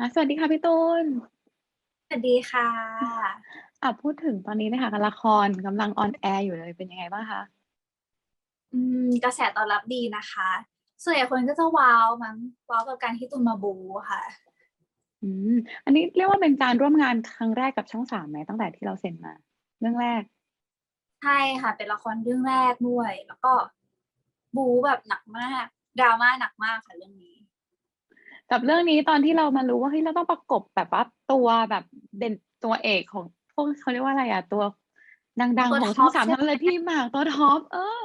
อะสวัสดีค่ะพี่ตูน สวัสดีค่ะ อะพูดถึงตอนนี้นะคะละครกำลังออนแอร์อยู่เลยเป็นยังไงบ้างคะ อืม กระแสตอบรับดีนะคะ ส่วนใหญ่คนก็จะว้าวมั้งว้าวกับการที่ตุนมาบูค่ะ อืม อันนี้เรียกว่าเป็นการร่วมงานครั้งแรกกับช่องสามไหมตั้งแต่ที่เราเซ็นมา เรื่องแรก ใช่ค่ะ เป็นละครเรื่องแรกด้วย แล้วก็บูแบบหนักมากดราม่าหนักมากค่ะเรื่องนี้ กับเรื่องนี้ตอนที่เรามารู้ว่าเฮ้ยเราต้องประกบแบบว่าตัวแบบเด่นตัวเอกของพวกเขาเรียกว่าอะไรอะตัวดังตัวๆของช่องท็อปสามใช่ไหมทั้งเลยพี่หมากตัวท็อปเออ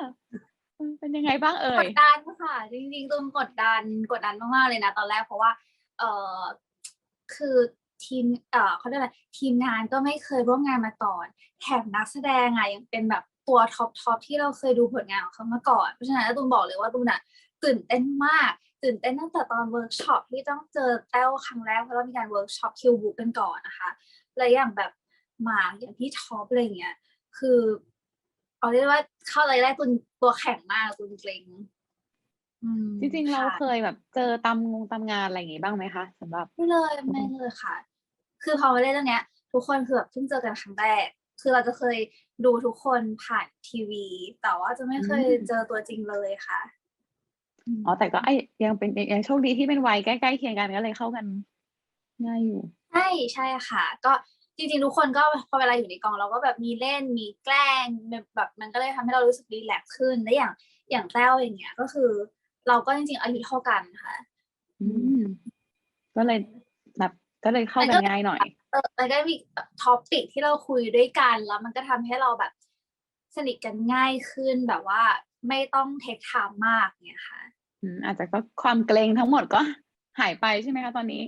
มันเป็นยังไงบ้างเอ่กยดดันค่ะจริงๆตุนกดดันกดดันมากๆเลยนะตอนแรกเพราะว่า เออคือทีมเออเขาเรียกอะไรทีมงานก็ไม่เคยร่วมงานมาก่อนแถมนักแสดงอะยังเป็นแบบตัวท็อปท็อปที่เราเคยดูผลงานของเขามาก่อนเพราะฉะนั้นตูนบอกเลยว่าตูนอะตื่นเต้นมาก ตื่นเต้นตั้งแต่ตอนเวิร์กช็อปที่ต้องเจอแต้วครั้งแรกเพราะเรามีการเวิร์กช็อปคิวบุ๊กกันก่อนนะคะและอย่างแบบหมากอย่างพี่ท็อปอะไรเงี้ย คือเอาเรียกว่าเข้าอะไรแรกตุนตัวแข็งมากตุนเกรงอืมจริงๆเราค่ะเคยแบบเจอตามงงตามงานอะไรอย่างงี้บ้างไหมคะสำหรับไม่เลยไม่เลยค่ะ คือพอมาเล่นเรื่องเนี้ย ทุกคนคือแบบเพิ่งเจอกันครั้งแรกคือเราจะเคยดูทุกคนผ่านทีวี แต่ว่าจะไม่เคยอืมเจอตัวจริงเลยค่ะ อ๋อแต่ก็ไอ้ยังเป็นยังโชคดีที่เป็นวัยใกล้ๆเคียงกันก็เลยเข้ากันง่ายอยู่ใช่ใช่ค่ะ ก็จริงๆทุกคนก็พอเวลาอยู่ในกองเราก็แบบมีเล่นมีแกล้งแบบมันก็เลยทำให้เรารู้สึกรีแลกซ์ขึ้นและอย่างอย่างแต้วอย่างเงี้ย ก็คือ เราก็จริงๆอายุเท่ากันค่ะ อืมก็เลยแบบก็เลยเข้ากันง่ายหน่อยเออแล้วก็มีท็อปปิกที่เราคุยด้วยกันแล้วมันก็ทำให้เราแบบสนิทกันง่ายขึ้นแบบว่าไม่ต้องเทคไทม์มากเนี่ยค่ะ อืมอาจจะก็ความเกรงทั้งหมดก็หายไปใช่ไหมคะตอนนี้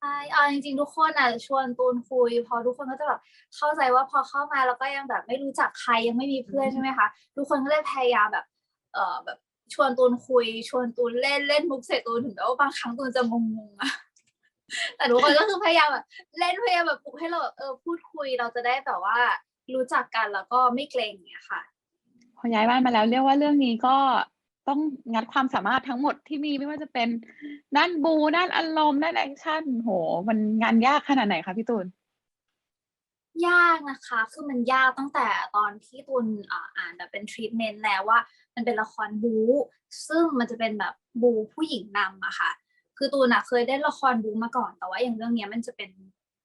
ใช่เอาจริงๆทุกคนอะชวนตูนคุย พอทุกคนก็จะแบบเข้าใจว่าพอเข้ามาแล้วก็ยังแบบไม่รู้จักใครยังไม่มีเพื่อนอืมใช่ไหมคะทุกคนก็เลยพยายามแบบ เออแบบชวนตูนคุย ชวนตูนเล่นเล่นมุกเสร็จตูนถึงแม้ว่าบางครั้งตูนจะงงๆอะแต่ทุกคนก็คือพยายามแบบเล่นพยายามแบบปลุกให้เราแบบเออพูดคุยเราจะได้แบบว่า รู้จักกันแล้วก็ไม่เกรงเนี่ยค่ะพอย้ายบ้านมาแล้วเรียกว่าเรื่องนี้ก็ ต้องงัดความสามารถทั้งหมดที่มีไม่ว่าจะเป็นด้านบูด้านอารมณ์ด้านแอคชั่นโห มันงานยากขนาดไหนคะพี่ตูน ยากนะคะ คือมันยากตั้งแต่ตอนที่ตุนอ่าอ่านแบบเป็นทรีทเมนต์แล้วว่า มันเป็นละครบู๊ซึ่งมันจะเป็นแบบบูผู้หญิงนำอะค่ะ คือตูนอะเคยเล่นละครบูมาก่อน แต่ว่าอย่างเรื่องเนี้ยมันจะเป็น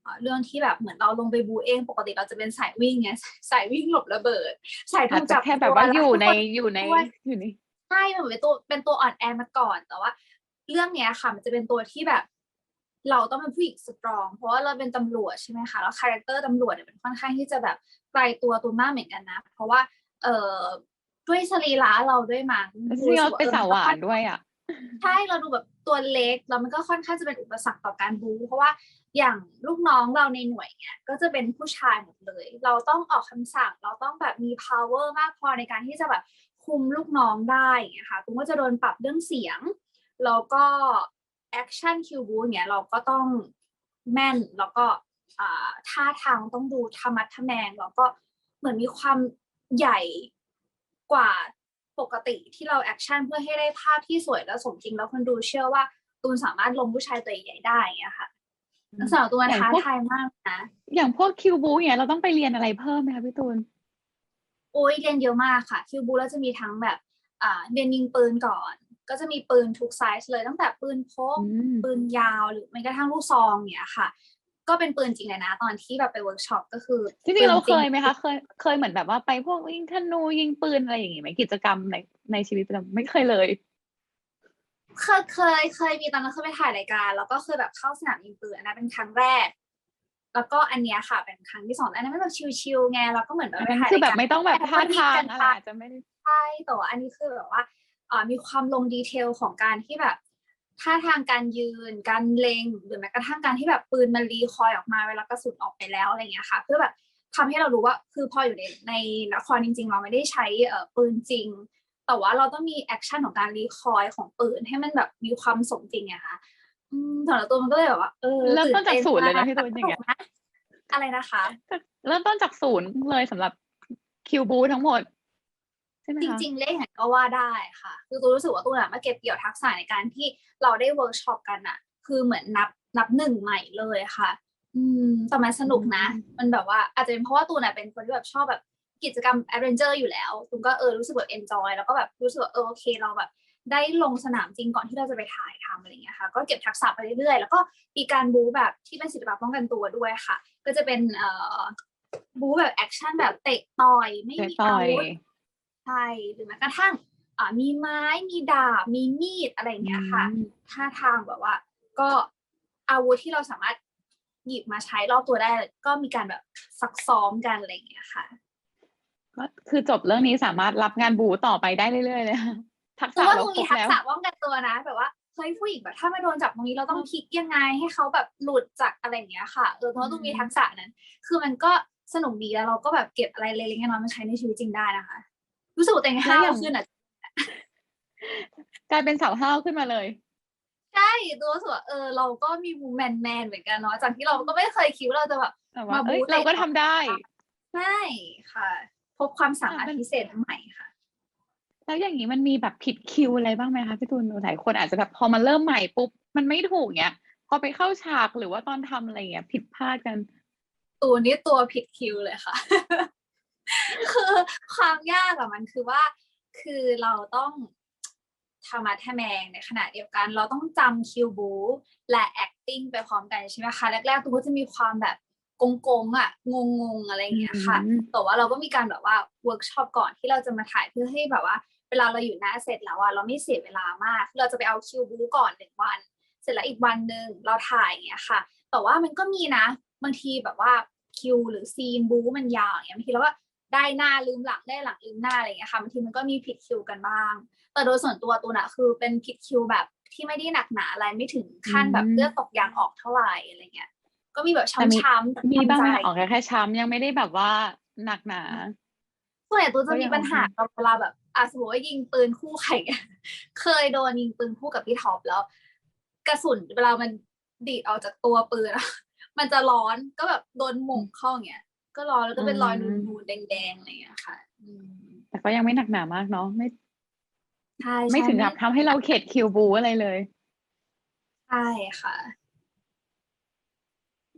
อ่าเรื่องที่แบบเหมือนเราลงไปบูเองปกติเราจะเป็นสายวิ่งไงสายวิ่งหลบระเบิดสายถูอาจกจะจับแค่แบบว่าตัวอยู่ในแล้วอยู่ในด้วยอยู่ใน ใช่มันเป็นตัวเป็นตัวอ่อนแอมาก่อนแต่ว่า เรื่องเนี้ยค่ะ มันจะเป็นตัวที่แบบ เราต้องเป็นผู้หญิงสตรอง เพราะว่าเราเป็นตำรวจใช่ไหมคะแล้วคาแรคเตอร์ตำรวจเนี่ยเป็นค่อนข้างที่จะแบบไกลตัวตัวมากเหมือนกันนะ เพราะว่า เอ่อด้วยสรีระเราด้วยมั้งที่เราเป็นออสาวหวานด้วยอะใช่เราดูแบบตัวเล็กแล้วมันก็ค่อนข้างจะเป็นอุปสรรคต่อการบู๊เพราะว่าอย่างลูกน้องเราในหน่วยเนี่ยก็จะเป็นผู้ชายหมดเลย เราต้องออกคำสั่ง เราต้องแบบมี power มากพอในการที่จะแบบ คุมลูกน้องได้อย่างเงี้ยค่ะตุ้มก็จะโดนปรับเรื่องเสียง แล้วก็แอคชั่นคิวบูเนี่ยเราก็ต้องแม่นแล้วก็อ่าท่าทางต้องดูธรรมัดทะแมงแล้วก็เหมือนมีความใหญ่กว่าปกติที่เราแอคชั่นเพื่อให้ได้ภาพที่สวยและสมจริงแล้วคนดูเชื่อว่าตูนสามารถลงผู้ชายตัวใหญ่ได้อย่างเงี้ยค่ะอืมสำหรับตูนมันอย่างท้าพวกทายมากนะ อย่างพวกคิวบูเนี่ยเราต้องไปเรียนอะไรเพิ่มไหมคะพี่ตูน โอ้ยเรียนเยอะมากค่ะ คิวบูแล้วจะมีทั้งแบบอ่าเรียนยิงปืนก่อน ก็จะมีปืนทุกไซส์เลยตั้งแต่ปืนพกอืมปืนยาวหรือแม้กระทั่งลูกซองเนี่ยค่ะ ก็เป็นปืนจริงเลยนะ ตอนที่แบบไปเวิร์กช็อปก็คือจริงๆเราปืนเคยไหมคะเคยเคยเหมือนแบบว่าไปพวกยิงธนูยิงปืนอะไรอย่างงี้ไหมกิจกรรมในในชีวิตประจำไม่เคยเลยเคยเคยเคยมีตอนนั้นเคยไปถ่ายรายการ แล้วก็เคยแบบเข้าสนามยิงปืนอันนั้นเป็นครั้งแรก แล้วก็อันเนี้ยค่ะเป็นครั้งที่สองอันนั้นไม่แบบชิวๆไงเราก็เหมือนแบบอันไปนั้นถ่ายคือรายแบกาบรไม่ต้องแบบท่าทางอะไรไปอาจจะไม่ได้ใช่แต่ว่าอันนี้คือแบบว่าอ่ามีความลงดีเทลของการที่แบบท่าทางการยืน การเล็งหรือแม้กระทั่งการที่แบบปืนมันรีคอยล์ออกมาเวลากระสุนออกไปแล้วอะไรอย่างเงี้ยค่ะ เพื่อแบบทำให้เรารู้ว่าคือพออยู่ในในละครจริง ๆ เราไม่ได้ใช้เอ่อปืนจริง แต่ว่าเราต้องมีแอคชั่นของการรีคอยล์ของปืนให้มันแบบมีความสมจริงอะค่ะ อืมสำหรับตัวมันก็เลยแบบว่าเออเริ่มต้นจากศูนย์เลยนะมพี่ตูนอย่างเงี้ยสกะอะไรนะคะ เริ่มต้นจากศูนย์เลยสำหรับคิวบูทั้งหมดใช่ไหมจคะริง ๆ เลขไหนก็ว่าได้ค่ะ คือตูนรู้สึกว่าตูนอะมาเก็บเกี่ยวทักษะในการที่เราได้เวิร์กช็อปกันอะคือเหมือนนับนับหนึ่งใหม่เลยค่ะ อืมแต่มันสนุกนะอืมมันแบบว่าอาจจะเป็นเพราะว่าตูนอะเป็นคนที่แบบชอบแบบกิจกรรมแอดเวนเจอร์อยู่แล้วตูนก็เออรู้สึกแบบเอนจอยแล้วก็แบบรู้สึกว่าเออโอเคเราแบบ ได้ลงสนามจริงก่อนที่เราจะไปถ่ายทำอะไรอย่างเงี้ยค่ะ ก็เก็บทักษะไปเรื่อยๆ แล้วก็มีการบู๊แบบที่เป็นศิลปะป้องกันตัวด้วยค่ะ ก็จะเป็นเอ่อบู๊แบบแอคชั่นแบบเตะต่อยไม่เตะมีต่อาอยวุธใช่หรือแม้กระทั่งอ่ามีไม้มีดาบมีมีดอะไรอย่างเงี้ยค่ะอืมท่าทางแบบว่า ก็อาวุธที่เราสามารถหยิบมาใช้รอบตัวได้ ก็มีการแบบซักซ้อมกันอะไรอย่างเงี้ยค่ะก็คือจบเรื่องนี้สามารถรับงานบูต่อไปได้เรื่อยๆเลยค่ะ ทักคือษะว่าเรามึงครมีบทักแล้วษะป้องกันตัวนะแบบว่าเฮ้ยผู้หญิงแบบถ้าไม่โดนจับตรงนี้เราต้องพลิกยังไงให้เขาแบบหลุดจากอะไรอย่างเงี้ยค่ะเออเพราะว่าต้องมีทักษะนั้น คือมันก็สนุกดีแล้วเราก็แบบเก็บอะไรเล็กๆน้อยๆมาใช้ในชีวิตจริงได้นะคะ รู้สึกว่าตัวเองห้าวขึ้นอะกลายเป็นสาวห้าวขึ้นมาเลยใช่ตัวรู้สึกว่าเออเราก็มีมูแมนแมนๆเหมือนกันเนาะจากที่เราก็ไม่เคยคิดว่าเราจะแบบแต่ว่ามาบูเอ้ย๊เตะเราก็ทำได้ใช่ค่ะ พบความสามารถอะมันพิเศษใหม่ค่ะ แล้วอย่างนี้มันมีแบบผิดคิวอะไรบ้างไหมคะพี่ตูนหลายคนอาจจะแบบพอมาเริ่มใหม่ปุ๊บมันไม่ถูกเนี้ยพอไปเข้าฉากหรือว่าตอนทำอะไรเงี้ยผิดพลาดกันตัวนี้ตัวผิดคิวเลยค่ะ คือความยากอะมันคือว่า คือเราต้องทำมาแทแมงในขณะเดียวกัน เราต้องจำคิวบูและ acting ไปพร้อมกันใช่ไหมคะแรกๆตัวก็จะมีความแบบกงๆอะงงๆอะไรอย่างเงี้ยค่ะอืมแต่ว่าเราก็มีการแบบว่าเวิร์กช็อปก่อนที่เราจะมาถ่ายเพื่อให้แบบว่า เวลาเราอยู่หน้าเสร็จแล้วอะเราไม่เสียเวลามาก เราจะไปเอาคิวบูก่อนหนึ่งวัน เสร็จแล้วอีกวันหนึ่งเราถ่ายอย่างเงี้ยค่ะ แต่ว่ามันก็มีนะ บางทีแบบว่าคิวหรือซีนบูมันยาวอย่างเงี้ยบางทีเราก็ได้หน้าลืมหลังได้หลังลืมหน้าอะไรอย่างเงี้ยค่ะบางทีมันก็มีผิดคิวกันบ้าง แต่โดยส่วนตัวตัวน่ะคือเป็นผิดคิวแบบที่ไม่ได้หนักหนาอะไรไม่ถึงขั้นแบบอืมเลือดตกยางออกเท่าไหร่อะไรเงี้ย ก็มีแบบแต่มีช้ำๆแต่มีบ้างไหมทำใจออกแค่ช้ำยังไม่ได้แบบว่าหนักหนาส่วนใหญ่ตัวจะก็มียังปัญหาโอเคกับเวลาแบบ อะสมมติว่ายิงปืนคู่ใครกันเคยโดนยิงปืนคู่กับพี่ท็อปแล้ว กระสุนเวลามันดีดออกจากตัวปืนอะมันจะร้อนก็แบบโดนหม่งเข้าอย่างเงี้ย ก็ร้อนแล้วก็เป็นรอยนูนๆแดงๆอะไรอย่างเงี้ยค่ะอืมแต่ก็ยังไม่หนักหนามากเนาะไม่ใช่ไม่ใช่ถึงกับทำให้เราเข็ดคิวบูอะไรเลยใช่ค่ะ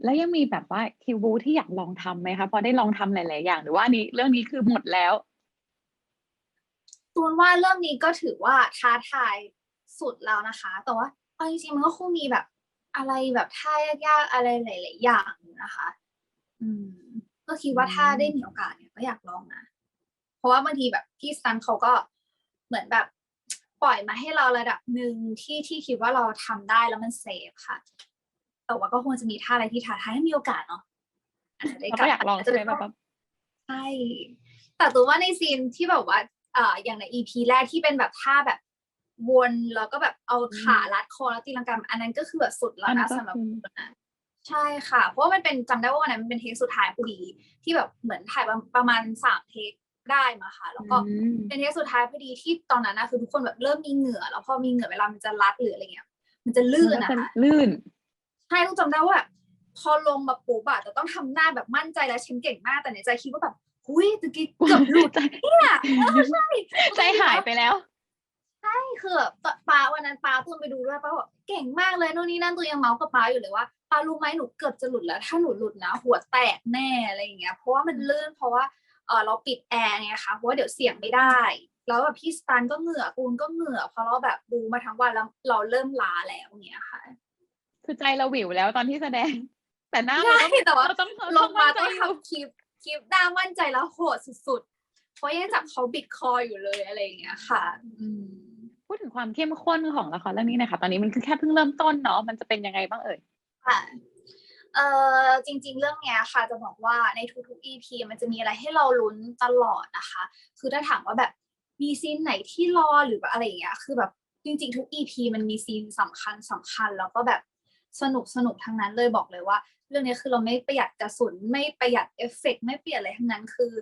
แล้วยังมีแบบว่าคิวบูที่อยากลองทำไหมคะพอได้ลองทำหลาย ๆ อย่าง หรือว่าอันนี้เรื่องนี้คือหมดแล้ว ตูนว่าเรื่องนี้ก็ถือว่าท้าทายสุดแล้วนะคะ แต่ว่าเอาจริงๆมันก็คงมีแบบอะไรแบบท่ายากๆอะไรหลายๆอย่างอยู่นะคะ อืม ก็คิดว่าถ้าได้มีโอกาสเนี่ยก็อยากลองนะ เพราะว่าบางทีแบบพี่สตันเขาก็เหมือนแบบปล่อยมาให้เราระดับหนึ่งที่ที่คิดว่าเราทำได้แล้วมันเซฟค่ะ แต่ว่าก็คงจะมีท่าอะไรที่ท้าทายให้มีโอกาสเนาะอาจจะได้เราก็อยากลองจใช่จะไหมเป็นแบบว่าใช่แต่ตัวว่าในซีนที่แบบว่า เอ่ออย่างในอีพีแรกที่เป็นแบบท่าแบบวนแล้วก็แบบเอาขารัดคอแล้วตีลังกาอันนั้นก็คือแบบสุดแล้วอันนั้นะนก็สำหรับคือตัวนะใช่ค่ะ เพราะว่ามันเป็นจำได้ว่าวันนั้นมันเป็นเทคสุดท้ายพอดีที่แบบเหมือนถ่ายประประมาณสามเทคได้มาค่ะ แล้วก็อืมเป็นเทคสุดท้ายพอดีที่ตอนนั้นนะคือทุกคนแบบเริ่มมีเหงื่อ แล้วพอมีเหงื่อเวลามันจะรัดหรืออะไรเงี้ย มันจะลื่นมันอะก็จะค่ะลื่นใช่ต้องจำได้ว่าแบบพอลงมาปุ๊บอะจะต้องทำหน้าแบบมั่นใจแล้วฉันเก่งมากแต่ในใจคิดว่าแบบ หุยตะกี้เกือบหลุดใจเนี่ยเออใช่ใจหายไปแล้วคือแบบป้าวันนั้นป้าตูนไปดูด้วยป้าบอกเก่งมากเลยโน่นนี่นั่นตัวยังเมาส์กับป้าอยู่เลยว่าป้ารู้ไหมหนูเกือบจะหลุดแล้ว ถ้าหนูหลุดนะ หัวแตกแน่อะไรอย่างเงี้ยเพราะว่ามันลื่นเพราะว่าเออเราปิดแอร์ไงคะเพราะว่าเดี๋ยวเสียงไม่ได้ แล้วแบบพี่สตันก็เหงื่อปูนก็เหงื่อเพราะเราแบบดูมาทั้งวันแล้วเราเริ่มล้าแล้วอย่างเงี้ยค่ะ คือใจเราหวิวแล้วตอนที่แสดง แต่หน้าใช่เราต้องแต่ว่าเราต้องลงมาใจต้องอยู่ทำคลิป คลิปด้ามั่นใจแล้วโหดสุดๆ เพราะยังจับเขาบิดคออยู่เลยอะไรอย่างเงี้ยค่ะอืมพูดถึงความเข้มข้นของละครเรื่องนี้หนะคะตอนนี้มันคือแค่เพิ่งเริ่มต้นเนาะมันจะเป็นยังไงบ้างเอ่ยค่ะเอ่อจริง ๆ เรื่องเนี้ยค่ะจะบอกว่าในทุกๆ EP มันจะมีอะไรให้เราลุ้นตลอดนะคะ คือถ้าถามว่าแบบมีซีนไหนที่รอหรือแบบอะไรอย่างเงี้ยคือแบบจริงๆ ทุก EP มันมีซีนสำคัญสำคัญแล้วก็แบบ สนุกสนุกทั้งนั้นเลยบอกเลยว่า เรื่องนี้คือเราไม่ประหยัดกระสุนไม่ประหยัดเอฟเฟกต์ไม่เปลี่ยนอะไรทั้งนั้นคือ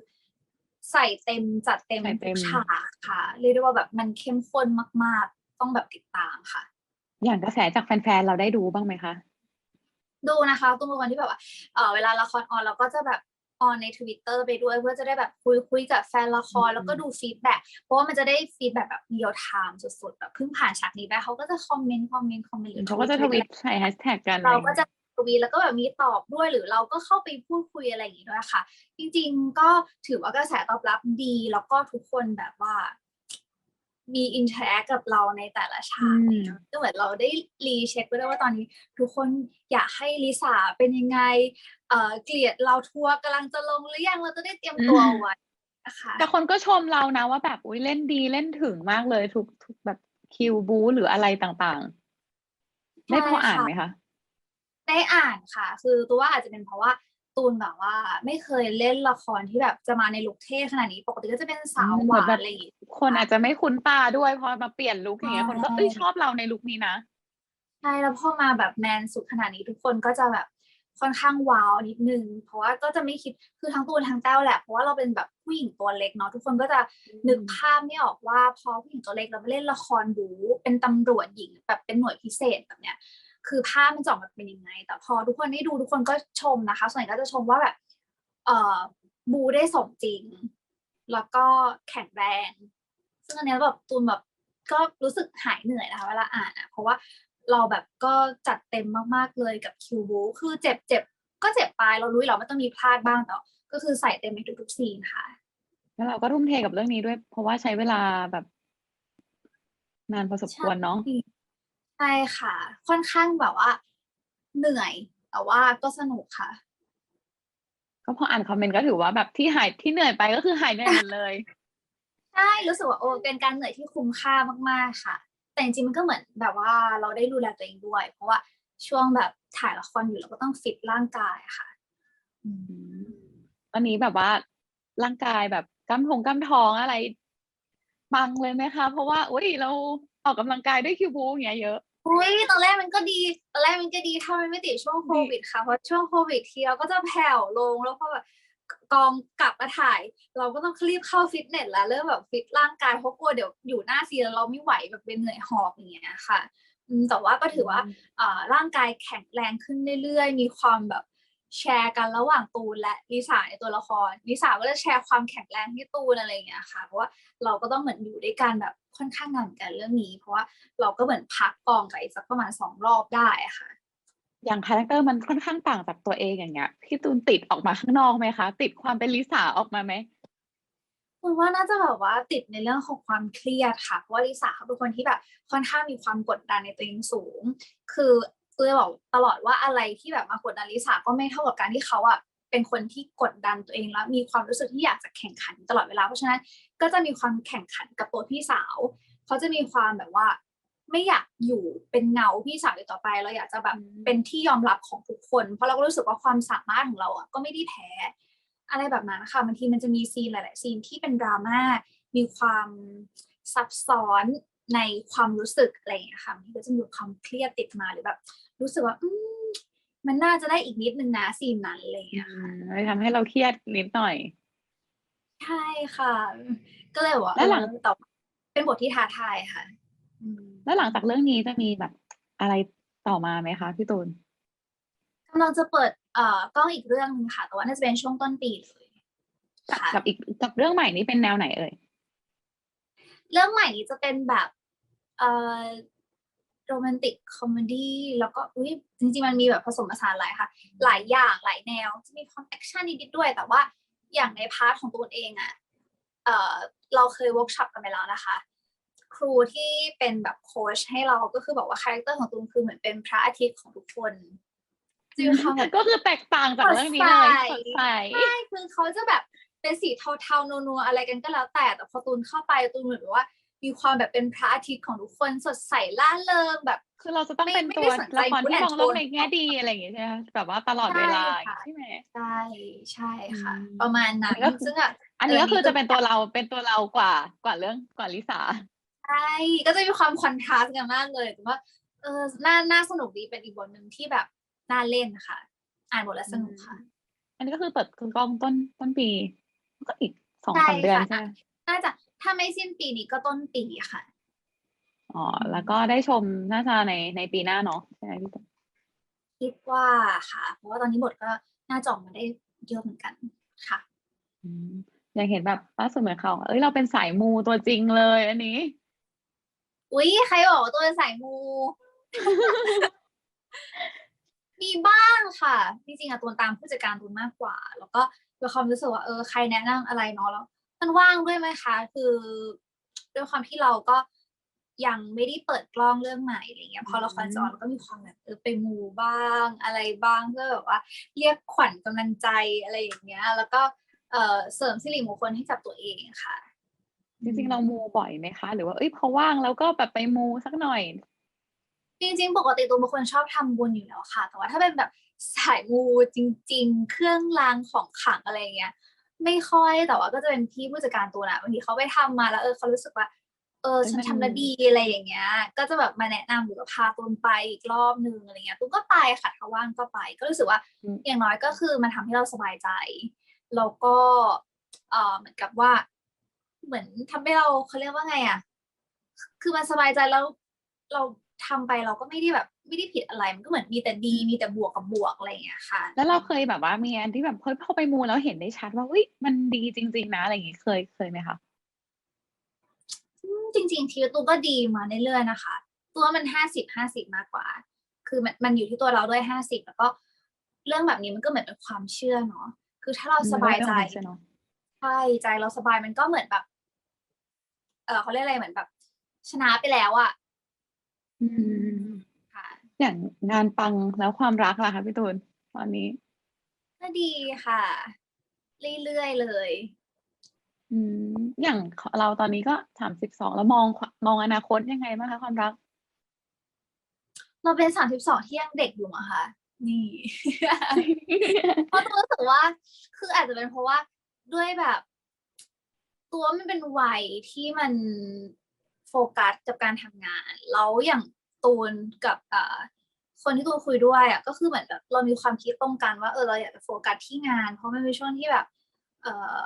ใส่เต็มจัดเต็มใส่เต็ทุมกฉากค่ะ เรียกได้ว่าแบบมันเข้มข้นมาก ๆ ต้องแบบติดตามค่ะ อย่างกระแสจากแฟนๆเราได้ดูบ้างไหมคะดูนะคะตุ้มเป็นคนที่แบบว่าเออเวลาละครออนเราก็จะแบบ ออนใน Twitter ไปด้วย เพื่อจะได้แบบคุยคุยกับแฟนละครอืมแล้วก็ดูฟีดแบ็กเพราะว่ามันจะได้ฟีดแบ็กแบบเรียลไทม์สุดๆแบบเพิ่งผ่านฉากนี้ไปเขาก็จะคอมเมนต์คอมเมนต์คอมเมนต์หรือเขาก็จะทวิตใส่แฮชแท็กกันเราก็อไอย่งจะงี้ยทวีตแล้วก็แบบมีตอบด้วยหรือเราก็เข้าไปพูดคุยอะไรอย่างงี้ด้วยค่ะ จริงๆก็ถือว่ากระแสตอบรับดีแล้วก็ทุกคนแบบว่า มีอินเทอร์แอคกับเราในแต่ละฉากอืมก็เหมือนเราได้รีเช็คไปด้วยว่าตอนนี้ ทุกคนอยากให้ลิซ่าเป็นยังไงเอ่อเกลียดเราทัวร์กำลังจะลงหรือยังเราจะได้เตรียมตัวเอาไว้นะคะแต่คนก็ชมเรานะว่าแบบอุ้ยเล่นดีเล่นถึงมากเลยทุกทุกแบบคิวบูหรืออะไรต่างๆ ได้พออ่านไหมคะได้อ่านค่ะ คือตัวว่าอาจจะเป็นเพราะว่า ตูนแบบว่า ไม่เคยเล่นละครที่แบบจะมาในลุคเท่ขนาดนี้ ปกติก็จะเป็นสาวอืมหเหมืวาอนนแบบอะไรอย่างงี้คนอาจจะไม่คุ้นตาด้วยพอมาเปลี่ยนลุคอย่างเงี้ยใช่คนก็เอ้ยชอบเราในลุคนี้นะใช่แล้วพอมาแบบแมนสุดขนาดนี้ทุกคนก็จะแบบค่อนข้างว้าวนิดนึง เพราะว่าก็จะไม่คิดคือทั้งตูนทั้งแต้วแหละเพราะว่าเราเป็นแบบผู้หญิงตัวเล็กเนาะทุกคนก็จะนึกภาพไม่ออกว่าพอผู้หญิงตัวเล็กเราไปเล่นละครบู๊เป็นตำรวจหญิงแบบเป็นหน่วยพิเศษแบบเนี้ย คือภาพมันจะออกมาเป็นยังไง แต่พอทุกคนได้ดูทุกคนก็ชมนะคะ ส่วนใหญ่ก็จะชมว่าแบบเอ่อบูได้สมจริง แล้วก็แข็งแรง ซึ่งอันเนี้ยแบบตูนแบบก็รู้สึกหายเหนื่อยนะคะเวลาอ่านอะเพราะว่าเราแบบก็จัดเต็มมากๆเลยกับคิวบูคือเจ็บเจ็บก็เจ็บไปเรารู้อยู่แล้วมันต้องมีพลาดบ้างแต่ก็คือใส่เต็มในทุกๆซีนค่ะแล้วเราก็ทุ่มเทกับเรื่องนี้ด้วย เพราะว่าใช้เวลาแบบ นานพอสมควรเนาะใช่ค่ะ ค่อนข้างแบบว่า เหนื่อย แต่ว่าก็สนุกค่ะ ก็พออ่านคอมเมนต์ก็ถือว่าแบบที่หายที่เหนื่อยไปก็คือหายเหนื่อยหมดเลยใช่รู้สึกว่าโอ้เป็นการเหนื่อยที่คุ้มค่ามากๆค่ะ แต่จริงๆมันก็เหมือนแบบว่าเราได้ดูแลตัวเองด้วย เพราะว่าช่วงแบบถ่ายละครอยู่เราก็ต้องฟิตร่างกายค่ะอืมตอนนี้แบบว่าร่างกายแบบกล้ามทงกล้ามท้องอะไรปังเลยไหมคะ เพราะว่าอุ้ยเราออกกำลังกายด้วยคิวบูอย่างเงี้ยเยอะ อุ้ยตอนแรกมันก็ดี ตอนแรกมันก็ดีถ้ามันไม่ติดช่วงโควิดค่ะ เพราะช่วงโควิดทีเราก็จะแผ่วลงแล้วพอแบบกองกลับมาถ่าย เราก็ต้องรีบเข้าฟิตเนสแล้วเริ่มแบบฟิตร่างกายเพราะกลัวเดี๋ยวอยู่หน้าซีนแล้วเราไม่ไหวแบบเป็นเหนื่อยหอบอย่างเงี้ยค่ะอืมแต่ว่าก็ถือว่าอ่าร่างกายแข็งแรงขึ้นเรื่อยๆ มีความแบบแชร์กันระหว่างตูนและลิสาในตัวละครลิสาก็จะแชร์ความแข็งแรงให้ตูนอะไรอย่างเงี้ยค่ะเพราะว่าเราก็ต้องเหมือนอยู่ด้วยกันแบบ ค่อนข้างนานเหมือนกันเรื่องนี้ เพราะว่าเราก็เหมือนพักกองกันอีกสักประมาณสองรอบได้อะค่ะ อย่างคาแรคเตอร์มันค่อนข้างต่างจากตัวเองอย่างเงี้ยพี่ตูนติดออกมาข้างนอกไหมคะติดความเป็นลิสาออกมาไหมคุณว่าน่าจะแบบว่าติดในเรื่องของความเครียดค่ะเพราะว่าลิสาเขาเป็นคนที่แบบค่อนข้างมีความกดดันในตัวเองสูง คือตัวบอกตลอดว่าอะไรที่แบบมากดดันลิสาก็ไม่เท่ากับการที่เขาอะเป็นคนที่กดดันตัวเองแล้วมีความรู้สึกที่อยากจะแข่งขันตลอดเวลาเพราะฉะนั้น ก็จะมีความแข่งขันกับตัวพี่สาวเขาจะมีความแบบว่า ไม่อยากอยู่เป็นเงาพี่สาวอีกต่อไปเราอยากจะแบบอืมเป็นที่ยอมรับของทุกคน เพราะเราก็รู้สึกว่าความสามารถของเราอะก็ไม่ได้แพ้อะไรแบบนั้นค่ะบางทีมันจะมีซีนหลาย ๆ ซีนที่เป็นดราม่ามีความซับซ้อนในความรู้สึกอะไรอย่างเงี้ยค่ะบางทีก็จะมีความเครียดติดมาหรือแบบ รู้สึกว่าอืมมันน่าจะได้อีกนิดนึงนะซีนนั้นอะไรอย่างอืเงี้ยค่ะมเลยทำให้เราเครียดนิดหน่อย ใช่ค่ะ ก็เลยบอกว่าแล้วหลัง เออแต่ว่าเป็นบทที่ท้าทายค่ะ อืมแล้วหลังจากเรื่องนี้จะมีแบบอะไรต่อมาไหมคะพี่ตูน กำลังจะเปิดเอ่อกล้องอีกเรื่องหนึงค่ะ แต่ว่าน่าจะเป็นช่วงต้นปีเลยกับค่ะ กับอีกกับเรื่องใหม่นี้เป็นแนวไหนเอ่ย เรื่องใหม่นี้จะเป็นแบบเอ่อโรแมนติกคอมเมดี้แล้วก็อุ้ยจริงๆ มันมีแบบผสมผสานหลายค่ะ หลายอย่างหลายแนว จะมีความแอคชั่นนิดๆด้วย แต่ว่า อย่างในพาร์ทของตัวเองอะ่ะเอ่อเราเคยเวิร์กช็อปกันไปแล้วนะคะ ครูที่เป็นแบบโค้ชให้เราก็คือบอกว่าคาแรคเตอร์ของตูนคือเหมือนเป็นพระอาทิตย์ของทุกคนจะมีความแบบก็คือแตกต่างจากเรื่องนี้เลยสสดดใสใสใช่คือเขาจะแบบเป็นสีเทาๆนัวๆอะไรกันก็แล้วแต่แต่พอตูนเข้าไปตูนเหมือนแบบว่า มีความแบบเป็นพระอาทิตย์ของทุกคนสดใสล่าเริงแบบคือเราจะต้องไม่เป็นไม่ตัได้วสนใจละครที่ mood and มองโลก tone ในแง่ดีอะไรอย่างเงี้ยใช่ไหมคะแบบว่าตลอดเวลาใช่ค่ะใช่ไหมใช่ใช่ค่ะอืมประมาณนั้นอันนี้ก็คือซึ่งอะอันนี้เออก็คือนี่ก็จะเป็นตัวเราเป็นตัวเรากว่ากว่าเรื่องกว่าลิสาใช่ก็จะมีความคอนทราสต์กันมากเลยแต่ว่าเออน่าน่าสนุกดีเป็นอีกบทหนึ่งที่แบบน่าเล่นค่ะ อ่านบทแล้วสนุกค่ะ อันนี้ก็คือเปิดกล้องต้นต้นปี ก็อีกสองใช่สามเดือนค่ะใช่ไหมน่าจะ ถ้าไม่สิ้นปีนี้ก็ต้นปีค่ะอ๋อแล้วก็ได้ชมน่าจะในในปีหน้าเนาะใช่ไหมพี่ตูนคิดว่าค่ะ เพราะว่าตอนนี้บทก็น่าจะออกมาได้เยอะเหมือนกันค่ะอืมอย่างเห็นแบบล่าสุดเหมือนเขาวเอ้ยเราเป็นสายมูตัวจริงเลย อันนี้ อุ๊ยใครบอกว่าตัวเป็นสายมู มีบ้างค่ะจริงๆอะตูนตามผู้จัดการตูนมากกว่า แล้วก็มีความรู้สึกว่าเออใครแนะนำอะไรเนาะแล้ว มันว่างด้วยไหมคะ คือด้วยความที่เราก็ยังไม่ได้เปิดกล้องเรื่องใหม่อะไรเงี้ยพอละครจะออนเราก็มีความแบบเออไปมูบ้างอะไรบ้างเพื่อแบบว่า เรียกขวัญกำลังใจอะไรอย่างเงี้ย แล้วก็เออเสริมสิริมงคลให้กับตัวเองค่ะ จริงๆเรามูบ่อยไหมคะ หรือว่าเอ้ยพอว่างแล้วก็แบบไปมูสักหน่อย จริงๆ ปกติตูนเป็นคนชอบทำบุญอยู่แล้วค่ะ แต่ว่าถ้าเป็นแบบสายมูจริง ๆ เครื่องรางของขลังอะไรเงี้ย ไม่ค่อยแต่ว่าก็จะเป็นพี่ผู้จัดการตัวนะบางทีเขาไปทำมาแล้วเออเขารู้สึกว่า เออเอ้ยฉันมันทำแล้วดีอะไรอย่างเงี้ย ก็จะแบบมาแนะนำหรือว่าพาตูนไปอีกรอบนึงอะไรเงี้ยตูนก็ไปค่ะถ้าว่างก็ไป ก็รู้สึกว่าอืมอย่างน้อยก็คือมันทำให้เราสบายใจแล้วก็เออเหมือนกับว่า เหมือนทำให้เราเขาเรียกว่าไงอะคือมันสบายใจแล้วเราทำไปเราก็ไม่ได้แบบ ไม่ได้ผิดอะไรมันก็เหมือนมีแต่ดีมีแต่บวกกับบวกอะไรอย่างเงี้ยค่ะ แล้วเราเคยแบบว่ามีอันที่แบบเฮ้ยพอไปมูแล้วเห็นได้ชัดว่าเฮ้ยมันดีจริง ๆ นะอะไรอย่างงี้เคยเคยไหมคะอืมจริง ๆ ทีตูก็ดีมาเรื่อยๆนะคะ ตัวมันห้าสิบห้าสิบมากกว่า คือมันมันอยู่ที่ตัวเราด้วยห้าสิบแล้วก็เรื่องแบบนี้มันก็เหมือนเป็นความเชื่อเนาะคือถ้าเราสบายใจใช่เนาะใช่ใจเราสบายมันก็เหมือนแบบ เออเขาเรียกอะไรเหมือนแบบ ชนะไปแล้วอะอืมค่ะ อย่างงานปังแล้วความรักล่ะคะพี่ตูนตอนนี้ ก็ดีค่ะ เรื่อยๆเลย อืมอย่างเราตอนนี้ก็สามสิบสองแล้วมองมองอนาคตยังไงบ้างคะความรัก เราเป็นสามสิบสองที่ยังเด็กอยู่อะค่ะ นี่เพราะตัวรู้สึกว่า คืออาจจะเป็นเพราะว่าด้วยแบบ ตัวมันเป็นวัยที่มันโฟกัสกับการทำงาน แล้วอย่างตูนกับเอ่อ คนที่ตูนคุยด้วยอะก็คือเหมือนแบบเรามีความคิดตรงกันว่าเออเราอยากจะโฟกัสที่งาน เพราะมันเป็นช่วงที่แบบ เออ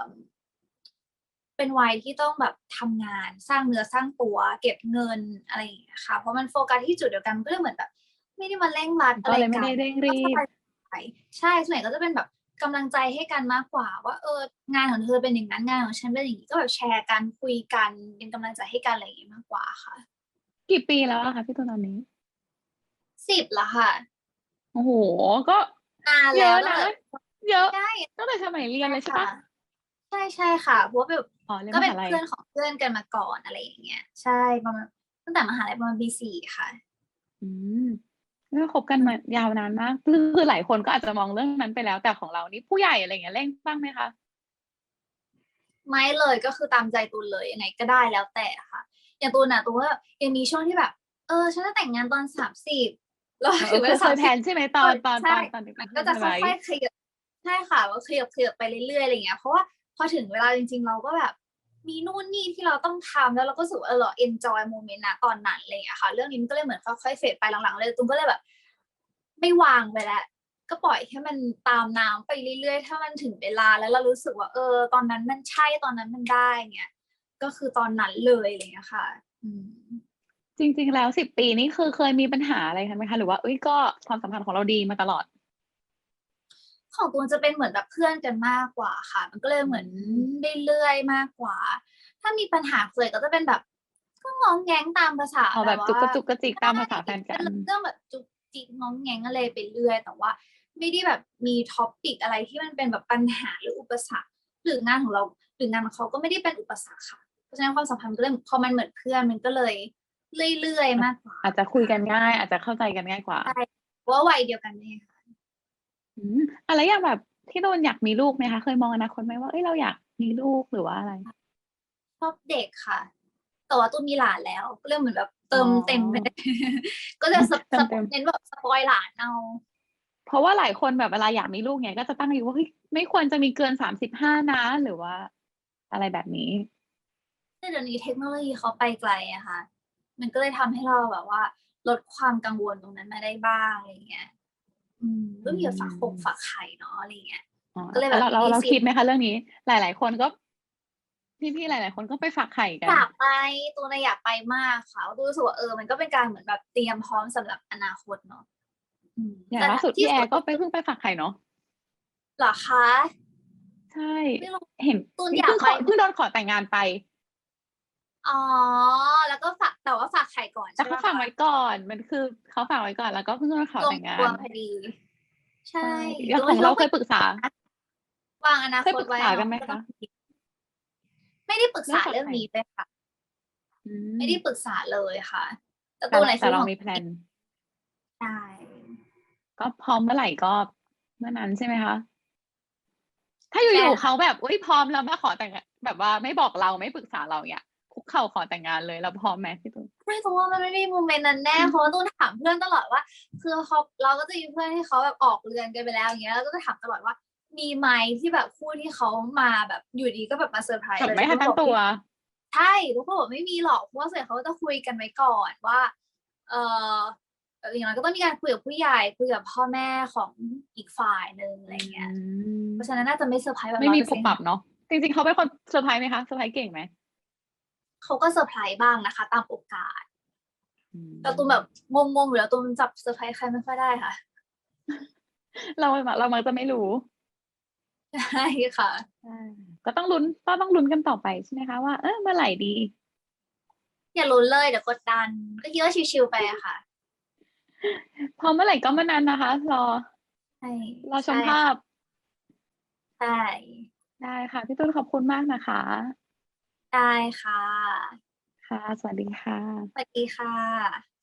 เป็นวัยที่ต้องแบบทำงานสร้างเนื้อสร้างตัว เก็บเงินอะไรอย่างเงี้ยค่ะ เพราะมันโฟกัสที่จุดเดียวกันมันก็เลยเหมือนแบบ ไม่ได้มาเร่งรัดก็อะไรเลยไม่กันได้เร่งก็รีสบบายใจใช่ส่วนใหญ่ก็จะเป็นแบบกำลังใจให้กันมากกว่า ว่าเอองานของเธอเป็นอย่างนั้นงานของฉันเป็นอย่างนี้ก็แบบแชร์กันคุยกันเป็นกำลังใจให้กันอะไรอย่างนี้มากกว่าค่ะ กี่ปีแล้วอะคะพี่ตูนตอนนี้ สิบละค่ะ โอ้โห ก็นานเยแล้วอะนะตั้งแต่เยอะใช่ตั้งแต่สมัยเรียนเลยใช่ปะใช่ใช่ค่ะเพราะว่าแบบอ๋อเรียนก็มเป็นหาลัยเพื่อนของเพื่อนกันมาก่อนอะไรอย่างเงี้ยใช่ประมาณตั้งแต่มหาลัยประมาณปีสี่ค่ะ อืมก็คบกันมายาวนานมากคือคือหลายคนก็อาจจะมองเรื่องนั้นไปแล้ว แต่ของเรานี่ผู้ใหญ่อะไรเงี้ยเร่งบ้างไหมคะไม่เลยก็คือตามใจตูนเลยยังไงก็ได้แล้วแต่ค่ะ อย่างตูนอะตูนว่ายังมีช่วงที่แบบ เออฉันจะแต่งงานตอนสามสิบ แล้วเอถึองเวเคยลาเคสามยแผสิบนใช่ไหมตอนตอนใช่ตอนตอนเด็กมันๆก็จะใช่ค่ไหมอยๆขยับใช่ค่ะว่าขยับขยับไปเรื่อยๆอะไรเงี้ยเพราะว่าพอถึงเวลาจริง ๆ เราก็แบบมีนู่นนี่ที่เราต้องทำแล้วเราก็รู้สึกว่าเออเรา enjoy moment นะตอนนั้นอะไรเงี้ยค่ะ เรื่องนี้มันก็เลยเหมือนค่อยๆเฟดไปหลังๆเลยตุ้มก็เลยแบบ ไม่วางไปแล้วก็ปล่อยให้มันตามน้ำไปเรื่อยๆ ถ้ามันถึงเวลาแล้วเรารู้สึกว่าเออ ตอนนั้นมันใช่ตอนนั้นมันได้เงี้ยก็คือตอนนั้นเลยอะไรเงี้ยค่ะ อืม จริง ๆ แล้วสิบปีนี่คือเคยมีปัญหาอะไรกันไหมคะ หรือว่าเอ้ยก็ความสัมพันธ์ของเราดีมาตลอด ของตูนจะเป็นเหมือนแบบเพื่อนกันมากกว่าค่ะ มันก็เลยเหมือนเรื่อยๆมากกว่า ถ้ามีปัญหาเคยก็จะเป็นแบบก็งองแงงตามภาษาเอาแบบว่าจุกกระจุกกระจิกตามภาษาแฟนกันเป็นเรื่องแบบจุกจิกงองแงงอะไรไปเรื่อย แต่ว่า ไม่ได้แบบมีท็อปปิกอะไรที่มันเป็นแบบปัญหาหรืออุปสรรคหรืองานของเราหรืองานของเขาก็ไม่ได้เป็นอุปสรรคค่ะ เพราะฉะนั้นความสัมพันธ์มันก็เลยพอมันเหมือนเพื่อนมันก็เลย เรื่อยๆมากกว่าอาจจะคุยกันง่าย อาจจะเข้าใจกันง่ายกว่าใช่เพราะว่าวัยเดียวกันเนี่ยค่ะอืมอะไรอย่างแบบที่โดนอยากมีลูกไหมคะ เคยมองอนาคตไหมว่าเอ้ยเราอยากมีลูกหรือว่าอะไร ชอบเด็กค่ะ แต่ว่าตุ้มมีหลานแล้ว ก็เลยเหมือนแบบเติมอ๋อเต็มไปเลยก็จะสปเติมเต็ม เน้นแบบสปอยหลานเอา เพราะว่าหลายคนแบบเวลาอยากมีลูกเนี่ยก็จะตั้งอายุว่าเฮ้ยไม่ควรจะมีเกินสามสิบห้านะ หรือว่า อะไรแบบนี้ แต่เดี๋ยวนี้เทคโนโลยีเขาไปไกลอะค่ะ มันก็เลยทำให้เราแบบว่า ลดความกังวลตรงนั้นมาได้บ้างอะไรเงี้ย อืมก็มีฝากคงฝากไข่เนาะอะไรเงี้ยอ๋อก็เลยแบบเราเราเรา easy คิดไหมคะเรื่องนี้ หลาย ๆ คนก็พี่ๆหลาย ๆ คนก็ไปฝากไข่กันอยากไปตัวเนยอยากไปมากค่ะรู้สึกว่าเออมันก็เป็นการเหมือนแบบเตรียมพร้อมสำหรับอนาคตเนาะอืมอย่างล่าสุดพี่แอร์ก็ไปเพิ่งไปฝากไข่เนาะเหรอคะ ใช่ช่ไม่รู้เห็นตูนนี่อยากเพิ่งขอไปเพิ่งโดนขอแต่งงานไป อ๋อ แล้วก็ฝากแต่ว่าฝากไข่ก่อนแต่ใช่ไหมเขาฝากไว้ก่อน มันคือเขาฝากไว้ก่อนแล้วก็เพิ่งโดนขอลงแต่งงาตัวนพอดี ใช่แล้วของเราเคยปรึกษา วางอนาเคคยปตรึกไว้ษากันไหมคะ ไม่ได้ปรึกษาเรื่องของเรื่องนี้เลยค่ะ อืไม่ได้ปรึกษาเลยค่ะแต่แต่ตัวไหนแต่ซื้อเราของมีแพลน ใช่ก็พร้อมเมื่อไหร่ก็เมื่อนั้นใช่ไหมคะ ถ้าอยู่ๆเขาแบบอุ้ยพร้อมแล้วมาขอแต่งงานแบบว่าไม่บอกเราไม่ปรึกษาเราเนี่ย คุกเข่าขอแต่งงานเลยเราพร้อมไหมพี่ตุ้มไม่รู้ว่ามันไม่มีโมเมนต์นั้นแน่เพราะว่าตูนถามเพื่อนตลอดว่า คือเขาเราก็จะมีเพื่อนที่เขาแบบออกเรือนกันไปแล้วอย่างเงี้ยแล้วก็จะถามตลอดว่า มีไหมที่แบบคู่ที่เขามาแบบอยู่ดีก็แบบมาเซอร์ไพรส์แบบเลยไม่ทันตั้งตัวใช่ทุกคนบอกไม่มีหรอกเพราะว่าส่วนใหญ่เขาก็จะคุยกันไว้ก่อนว่า เออเอ่ออย่างน้อยก็ต้องมีการคุยกับผู้ใหญ่คุยกับพ่อแม่ของอีกฝ่ายหนึ่งอะไรเงี้ยเพราะฉะนั้นน่าจะไม่เซอร์ไพรส์แบบไม่มี100%ผบปรับเนาะจริงๆเขาเป็นคนเซอร์ไพรส์ไหมคะเซอร์ไพรส์เก่งไหม เขาก็เซอร์ไพรส์บ้างนะคะ ตามโอกาสอืมแต่ตูนแบบงงๆอยู่แล้วตูนจับเซอร์ไพรส์ใครไม่ค่อยได้ค่ะ เราเรามักจะไม่รู้ใช่ค่ะก็ต้องลุ้นก็ต้องลุ้นกันต่อไปใช่ไหมคะว่าเออเมื่อไหร่ดี อย่าลุ้นเลยเดี๋ยวกดดัน ก็คิดว่าชิวๆไปอะค่ะ พอเมื่อไหร่ก็เมื่อนั้นนะคะ รอใช่รอชมภาพใช่ได้ค่ะ พี่ตุ้นขอบคุณมากนะคะ ได้ค่ะ ค่ะ สวัสดีค่ะ สวัสดีค่ะ